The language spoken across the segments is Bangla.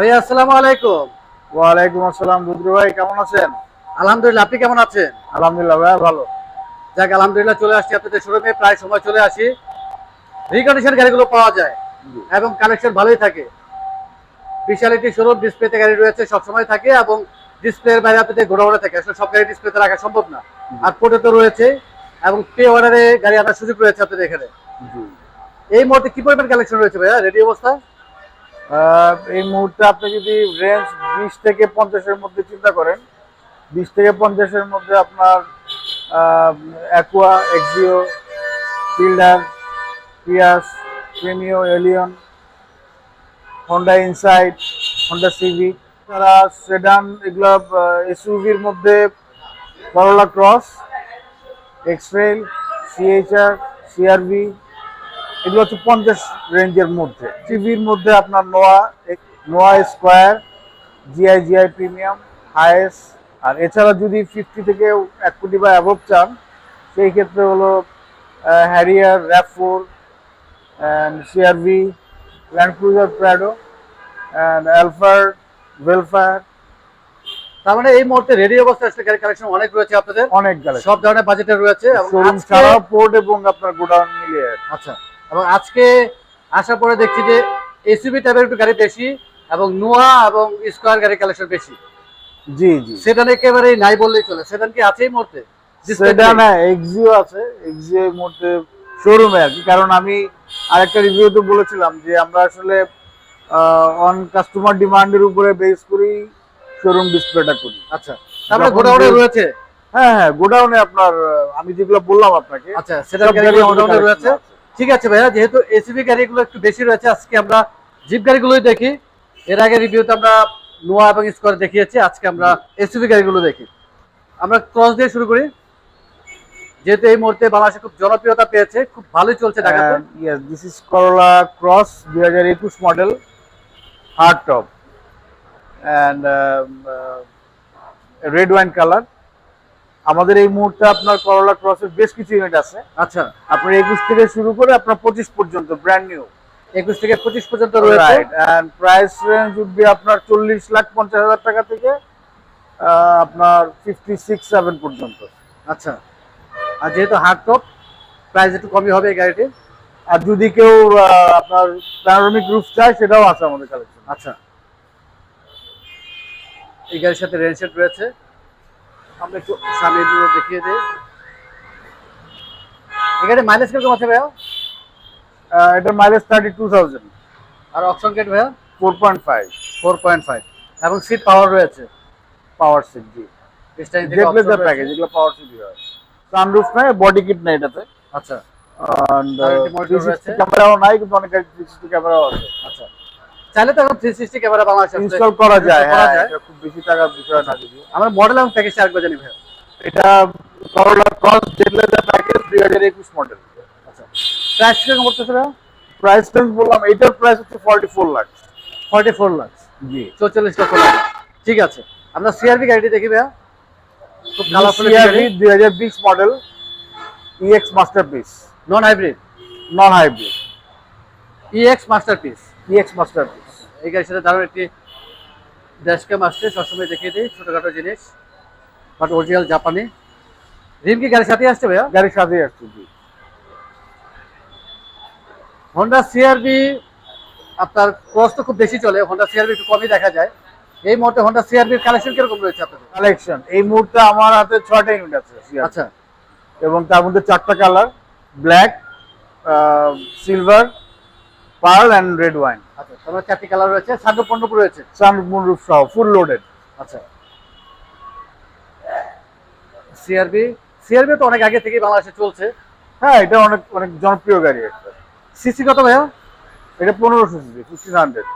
ভাইয়া আসসালামু আলাইকুম। ওয়ালাইকুম আসসালাম রুদ্র ভাই কেমন আছেন? আলহামদুলিল্লাহ আপনি কেমন আছেন? আলহামদুলিল্লাহ ভাই ভালো। যাক আলহামদুলিল্লাহ চলে আসছি আপনাদের শোরুমে প্রায় সময় চলে আসি। রিকন্ডিশন গাড়িগুলো পাওয়া যায় এবং কালেকশন ভালোই থাকে। বিশালিটি শোরুম ডিসপ্লেতে গাড়ি রয়েছে সবসময় থাকে এবং ডিসপ্লের বাইরে আপনাদের ঘোরাঘোরা থাকে। আসলে সব গাড়ি ডিসপ্লেতে রাখা সম্ভব না। আর কোর্টে তো রয়েছে এবং পে অর্ডারে গাড়ি আনার সুযোগ রয়েছে আপনাদের এখানে। এই মুহূর্তে কি পরিমাণ কালেকশন রয়েছে ভাইয়া? রেডি অবস্থা? এই মুহূর্তে আপনি যদি রেঞ্জ বিশ থেকে পঞ্চাশের মধ্যে চিন্তা করেন, বিশ থেকে পঞ্চাশের মধ্যে আপনার Aqua Axio Fielder Prius Premio Allion Honda Insight Honda Civic তারা সেডান এগুলো এসইউভির মধ্যে Corolla Cross X-Trail CHR CRV এগুলো হচ্ছে পঞ্চাশ রেঞ্জের মধ্যে। টিভির মধ্যে আপনার Noah Noah Squire GI GI premium Hiace আর এছাড়া যদি ফিফটি থেকে এক কোটি বা অ্যাভব চান সেই ক্ষেত্রে হলো Harrier র্যাফোর and CRV Land Cruiser Prado and Alphard Vellfire তার মানে এই মুহূর্তে রেডি অবস্থা আসলে গাড়ি কালেকশন অনেক রয়েছে আপনাদের। অনেক গাড়ি সব ধরনের বাজেটের রয়েছে এবং ছাড়াও পোর্ট এবং আপনার গোডাউন মিলিয়ে। আচ্ছা। এবং আজকে আসার পরে দেখছি যে এসইবি টাইপের একটু গাড়ি বেশি এবং নোয়া এবং স্কোয়ার গাড়ি কালেকশন বেশি। জি জি। সেটা একেবারেই নাই বললেই চলে। সেটান কি আছে এই মুহূর্তে? সেটা না এক্সিও আছে। এক্সিও এর মধ্যে শোরুমে আর কি। কারণ আমি আরেকটা রিভিউতে বলেছিলাম যে আমরা আসলে অন কাস্টমার ডিমান্ডের উপরে বেস করেই শোরুম ডিসপ্লেটা করি। আচ্ছা। তারপরে গোডাউনে রয়েছে? হ্যাঁ হ্যাঁ গোডাউনে আপনার আমি যেগুলো বললাম আপনাকে আচ্ছা সেটা গোডাউনে রয়েছে। ঠিক আছে ভাইয়া যেহেতু এসইবি গাড়িগুলো একটু বেশি রয়েছে আজকে আমরা জিপ গাড়িগুলোই দেখি। এর আগে রিভিউতে আমরা নোয়া এবং স্কোয়ার দেখিয়েছি আজকে আমরা এসইবি গাড়িগুলো দেখি। আমরা ক্রস দিয়ে শুরু করি। যেহেতু এই মুহূর্তে বাংলাদেশে খুব জনপ্রিয়তা পেয়েছে খুব ভালোই চলছে ঢাকাতে। Yes this is Corolla Cross দুই হাজার একুশ model hard top and red wine colour আমাদের এই মুহূর্তে আপনার করোলা ক্রসের বেশ কিছু ইউনিট আছে। আচ্ছা। আপনার একুশ থেকে শুরু করে আপনার পঁচিশ পর্যন্ত ব্র্যান্ড নিউ একুশ থেকে পঁচিশ পর্যন্ত রয়েছে। প্রাইস রেঞ্জ উঠবে আপনার চল্লিশ লাখ পঞ্চাশ হাজার টাকা থেকে আপনার ফিফটি সিক্স সেভেন পর্যন্ত। আচ্ছা। আর যেহেতু হার্ড টপ প্রাইস একটু কমই হবে এই গাড়িটির। আর যদি কেউ আপনার প্যানোরামিক রুফ চায় সেটাও আছে আমাদের কালেকশন আচ্ছা। এই গাড়ির সাথে রেন সেট রয়েছে। আমরা একটু সামনে দিয়ে দেখিয়ে দিই। এখানে মাইলেজ কীরকম আছে ভাইয়া? এটার মাইলেজ থার্টি টু থাউজেন্ড আর অপশন গেট ভাইয়া? Four point five four point five এবং সিট পাওয়ার রয়েছে? পাওয়ার সিট জি। প্যাকেজ যেগুলো পাওয়ার সিট হয়। সানরুফ নাই বডি কিট নাই এটাতে। আচ্ছা। ক্যামেরাও নাই কিন্তু অনেক ক্যামেরাও আছে। আচ্ছা। চাইলে তো এখন থ্রি সিক্সটি ক্যামেরা বাংলাদেশে ইনস্টল করা যায় হ্যাঁ এটা খুব বেশি টাকার বিষয় না আমরা মডেল এবং আরেকবার জানি ভাইয়া। এটা করোলা ক্রস প্যাকেজ মডেল আচ্ছা। প্রাইস কীরকম করতেছে ভাইয়া? প্রাইস রেঞ্জ বললাম এটার প্রাইস হচ্ছে forty four lakh forty four lakh জি। চৌচল্লিশ লক্ষ টাকা। ঠিক আছে। আমরা সিআরবি গাড়িটি দেখি ভাইয়া। খুব কালারফুল হাজার বিশ model EX masterpiece non hybrid non hybrid EX masterpiece EX masterpiece এই গাড়ির সাথে দারুণ একটি ড্যাশক্যাম আসছে সবসময় দেখিয়ে দিই ছোটখাটো জিনিস। বাট অরিজিনাল জাপানি রিম কি গাড়ির সাথেই আসছে ভাইয়া? গাড়ির সাথে আসছে জি। হন্ডা সিআরবি আপনার ক্রস তো খুব বেশি চলে হন্ডা সিআরবি একটু কমই দেখা যায়। এই মুহূর্তে হন্ডা সিআরবির কালেকশন কীরকম রয়েছে আপনাদের? কালেকশন এই মুহূর্তে আমার হাতে ছয়টা ইউনিট আছে আচ্ছা। এবং তার মধ্যে চারটা colour black silver pearl and red wine. আচ্ছা তোমার চারটি কালার রয়েছে সানরূপ পণ্যপুর রয়েছে? সান রুফ সহ ফুল লোডেড। আচ্ছা। সিআরবি সিআরবি তো অনেক আগে থেকেই বাংলাদেশে চলছে। হ্যাঁ এটা অনেক অনেক জনপ্রিয় গাড়ি একটা। সিসি কত ভাইয়া? এটা পনেরোশো সিসি ফিফটিন হান্ড্রেড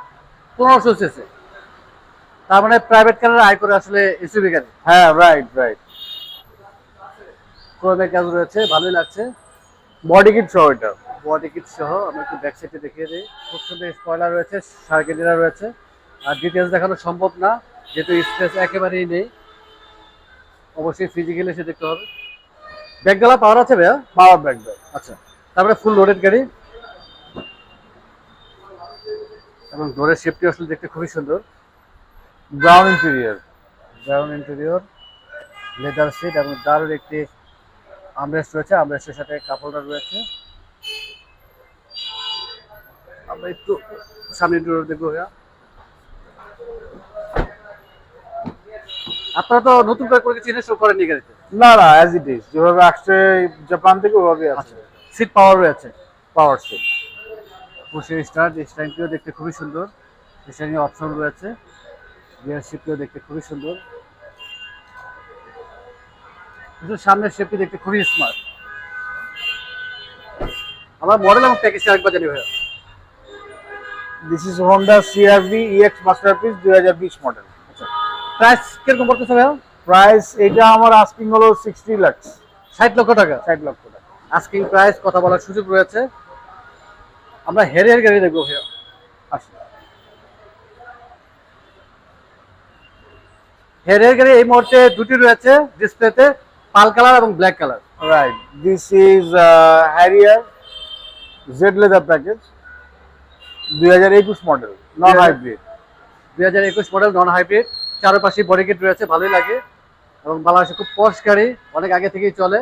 পনেরোশো সিসি তার মানে প্রাইভেট কারের আয় করে আসলে এসইবি গাড়ি? হ্যাঁ রাইট রাইট ক্রোমের কাজ রয়েছে ভালোই লাগছে। বডি কিট সহ এটা। বডি কিট সহ আমরা একটু ব্যাক সাইডে দেখিয়ে দিই। খুব সুন্দর স্পয়লার রয়েছে সার্কেটিরা রয়েছে। আর ডিটেলস দেখানো সম্ভব না যেহেতু স্পেস একেবারেই নেই। অবশ্যই ফিজিক্যালি এসে দেখতে হবে। ব্যাগডালা পাওয়ার আছে ভাইয়া? পাওয়ার ব্যাগ ব্যাক আচ্ছা তারপরে ফুল লোডেড গাড়ি। এবং ডোরের শেপটি আসলে দেখতে খুবই সুন্দর। Brown interior brown interior leather seat এবং দারুণ একটি আমরেস্ট রয়েছে। আমরেস্টের সাথে কাপড়টা রয়েছে। আমরা একটু সামনে ডোর দেখব ভাইয়া। আপনারা তো নতুন করে করে কিছু ইনস্টল করেননি গাড়িতে? না না অ্যাজ ইট ইজ যেভাবে আসছে জাপান থেকে ওভাবে আছে। সিট পাওয়ার রয়েছে? পাওয়ার সিট পুষের স্টার স্টাইলটিও দেখতে খুবই সুন্দর। স্টাইলিং অপশন রয়েছে। গিয়ার শিপটিও দেখতে খুবই সুন্দর। কিন্তু সামনের শেপটি দেখতে খুবই স্মার্ট আমার মডেল এবং প্যাকেজটা একবার জানি ভাইয়া। This is Honda CRV EX masterpiece দুই হাজার বিশ মডেল আচ্ছা প্রাইস কীরকম পড়তেছে ভাইয়া? প্রাইস এটা আমার আস্কিং হলো সিক্সটি লাক্স ষাট লক্ষ টাকা? ষাট লক্ষ টাকা। আস্কিং প্রাইস কথা বলার সুযোগ রয়েছে। আমরা হেরিয়ার গাড়ি দেখব ভাইয়া। আসলে হেরিয়ার গাড়ি এই মুহূর্তে দুটি রয়েছে ডিসপ্লেতে পাল কালার এবং black colour. Right. This is uh, Harrier Z leather package. 2021 model non hybrid দুই হাজার একুশ মডেল নন হাইব্রিড চারপাশে বডি কিট রয়েছে ভালোই লাগে। এবং বাংলাদেশে খুব পশ গাড়ি অনেক আগে থেকেই চলে।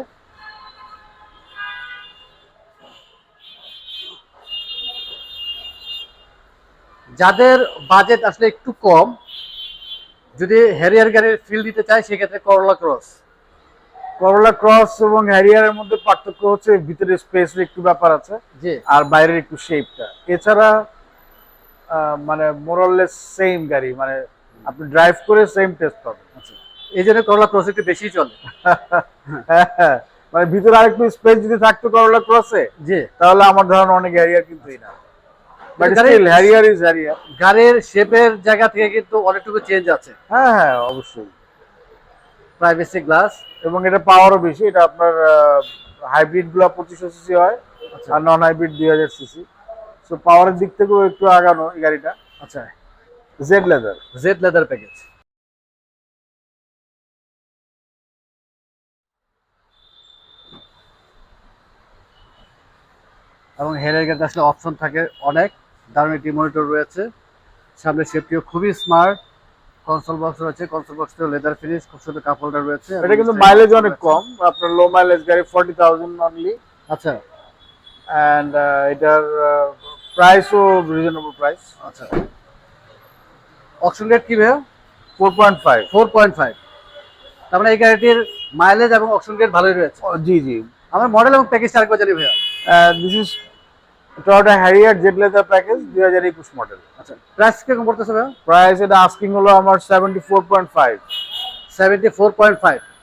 যাদের বাজেট আসলে একটু কম যদি হ্যারিয়ার গাড়ির ফিল দিতে চায় সেক্ষেত্রে করলা ক্রস করোলা ক্রস এবং হ্যারিয়ারের মধ্যে পার্থক্য হচ্ছে ভিতরে স্পেসের একটু ব্যাপার আছে আর বাইরের একটু শেপটা এছাড়া মানে মোরলেস সেম গাড়ি মানে আপনি ড্রাইভ করে সেম টেস্ট পাবেন। আচ্ছা। এই জন্য করলা ক্রস একটু বেশি চলে। মানে ভিতরে আরেকটু স্পেস যদি থাকতো করোলা ক্রসে জি। তাহলে আমার ধারণা অনেক হ্যারিয়ার কিনতোই না। হ্যারিয়ার ইজ হ্যারিয়ার গাড়ির শেপের জায়গা থেকে কিন্তু অনেকটুকু চেঞ্জ আছে। হ্যাঁ হ্যাঁ অবশ্যই। প্রাইভেসি গ্লাস এবং এটা পাওয়ারও বেশি এটা আপনার হাইব্রিডগুলো পঁচিশশো সিসি হয় আচ্ছা। আর নন হাইব্রিড দুই হাজার সিসি সো পাওয়ারের দিক থেকেও একটু আগানো এই গাড়িটা। আচ্ছা। Z leather Z leather package এবং হেয়ারের গাড়িতে আসলে অপশন থাকে অনেক। দারুণ একটি মনিটর রয়েছে। সামনের শেপটিও খুবই স্মার্ট কনসোল বক্স রয়েছে কনসোল বক্সটিও লেদার ফিনিশ খুব সুন্দর কাপ হোল্ডার রয়েছে। এটা কিন্তু মাইলেজ অনেক কম আপনার লো মাইলেজ গাড়ি ফর্টি থাউজেন্ড অনলি আচ্ছা। অ্যান্ড এটার প্রাইসও রিজনেবল প্রাইস আচ্ছা। অপশন রেট কি ফোর পয়েন্ট ফাইভ তার মানে এই গাড়িটির মাইলেজ এবং অপশন রেট ভালোই রয়েছে। জি জি। আমার মডেল এবং প্যাকেজটা আরেকবার জানি ভাইয়া? This is Toyota Harrier Z leather package দুই হাজার একুশ মডেল আচ্ছা প্রাইস কীরকম পড়তেছে ভাইয়া? প্রাইস এটা আস্কিং হলো আমার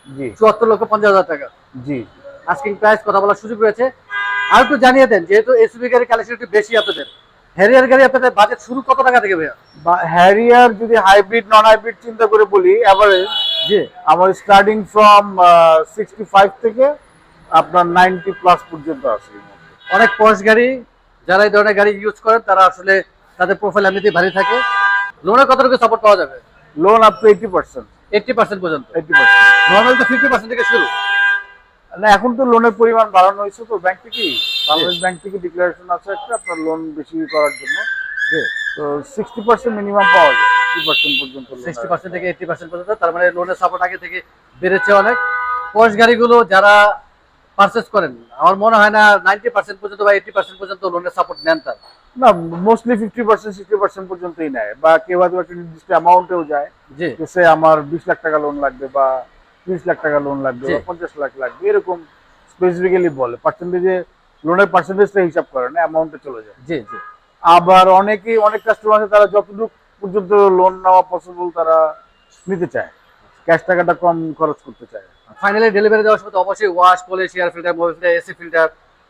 জি। লক্ষ হাজার টাকা। জি। আস্কিং প্রাইস কথা বলার সুযোগ রয়েছে। আর একটু জানিয়ে দেন যেহেতু এসইবি গাড়ির কালেকশন একটু বেশি আপনাদের। হ্যারিয়ার গাড়ি আপনাদের বাজেট শুরু কত টাকা থেকে ভাইয়া? বা হ্যারিয়ার যদি হাইব্রিড নন হাইব্রিড চিন্তা করে বলি অ্যাভারেজ জি। আমার স্টার্টিং ফ্রম সিক্সটি ফাইভ থেকে আপনার নাইনটি প্লাস পর্যন্ত আছে। অনেক পশ গাড়ি যারা এই ধরনের গাড়ি ইউজ করেন তারা আসলে তাদের প্রোফাইল এমনিতেই ভারী থাকে। লোনের কতটুকু সাপোর্ট পাওয়া যাবে? Loan up to eighty percent eighty percent পর্যন্ত। এইটি পার্সেন্ট নর্মাল তো ফিফটি পার্সেন্ট থেকে শুরু। না এখন তো লোনের পরিমাণ বাড়ানো হয়েছে তো ব্যাংক থেকে। বাংলাদেশ ব্যাংক থেকে ডিক্লারেশন আছে একটা আপনার লোন বেশি করার জন্য। তো সিক্সটি পার্সেন্ট মিনিমাম পাওয়া যায় ফিফটি পার্সেন্ট পর্যন্ত সিক্সটি পার্সেন্ট থেকে এইটটি পার্সেন্ট পর্যন্ত তার মানে লোনের সাপোর্ট আগে থেকে বেড়েছে অনেক। পশ গাড়িগুলো যারা পারচেস করেন আমার মনে হয় না নাইনটি পার্সেন্ট পর্যন্ত বা এইটটি পার্সেন্ট পর্যন্ত লোনের সাপোর্ট নেন তার। না mostly fifty percent sixty percent পর্যন্তই নেয়। বা কেউ হয়তো একটা নির্দিষ্ট অ্যামাউন্টেও যায় যে সে আমার বিশ লাখ টাকা লোন লাগবে বা ত্রিশ লাখ টাকা লোন লাগবে বা পঞ্চাশ লাখ লাগবে এরকম স্পেসিফিক্যালি বলে। পার্সেন্টেজে লোনের পার্সেন্টেজটা হিসাব করে না অ্যামাউন্টে চলে যায়। জি জি। আবার অনেকেই অনেক কাস্টমার আছে তারা যতটুকু পর্যন্ত লোন নেওয়া পসিবল তারা নিতে চায়। ক্যাশ টাকাটা কম খরচ করতে চায়। ফাইনালি ডেলিভারি দেওয়ার সময় তো অবশ্যই wash polish air filter mobile filter AC filter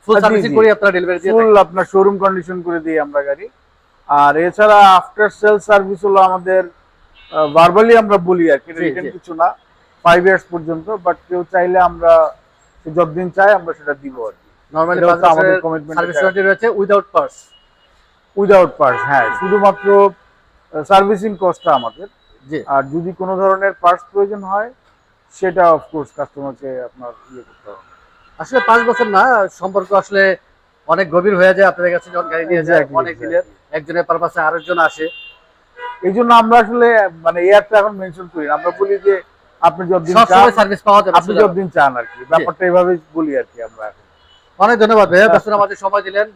full servicing করে আপনারা ডেলিভারি দিয়ে ফুল আপনার শোরুম কন্ডিশন করে দিই আমরা গাড়ি। আর এছাড়া আফটার সেল সার্ভিস হলো আমাদের ভার্বালি আমরা বলি আর কি কিছু না ফাইভ ইয়ার্স পর্যন্ত বাট কেউ চাইলে আমরা যতদিন চাই আমরা সেটা দিব আর কি। নরমালি আমাদের commitment সার্ভিস রয়েছে উইদাউট পার্স উইদাউট পার্স হ্যাঁ শুধুমাত্র সার্ভিসিং কস্টটা আমাদের। আর যদি কোনো ধরনের পার্স প্রয়োজন হয় সেটা অফকোর্স কাস্টমারকে আপনার ইয়ে করতে হবে। আসলে পাঁচ বছর না সম্পর্ক আসলে অনেক গভীর হয়ে যায় আপনাদের কাছে যখন গাড়ি নিয়ে যায় অনেক দিনের. একজনের পারপাসে আরেকজন আসে। এই জন্য আমরা আসলে মানে এয়ারটা এখন মেনশন করি আমরা বলি যে আপনি যতদিন চান সার্ভিস পাওয়া যাবে আপনি যতদিন চান আর কি। ব্যাপারটা এইভাবে বলি আর কি আমরা অনেক ধন্যবাদ ভাইয়া ব্যস্ত আমাদের সময় দিলেন।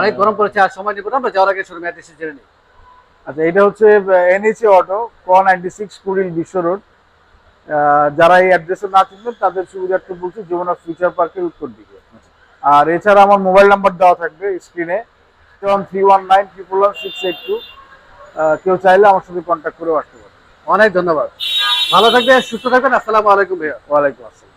অনেক গরম পড়েছে আর সময় নিব না আমরা যাওয়ার আগে শোরুমে অ্যাড্রেস জেনে নিই। আচ্ছা এটা হচ্ছে এনএচএ অটো ক ninety six Kuril Bishwa road যারা এই অ্যাড্রেসে না চিনবেন তাদের সুবিধার্থে বলছি যমুনা ফিউচার পার্কের উত্তর দিকে। আর এছাড়া আমার মোবাইল নাম্বার দেওয়া থাকবে স্ক্রিনে seven three one nine triple one six eight two কেউ চাইলে আমার সাথে কন্ট্যাক্ট করে আসতে পারে। অনেক ধন্যবাদ। ভালো থাকবেন সুস্থ থাকবেন। আসসালামু আলাইকুম ভাইয়া। ওয়ালাইকুম আসসালাম।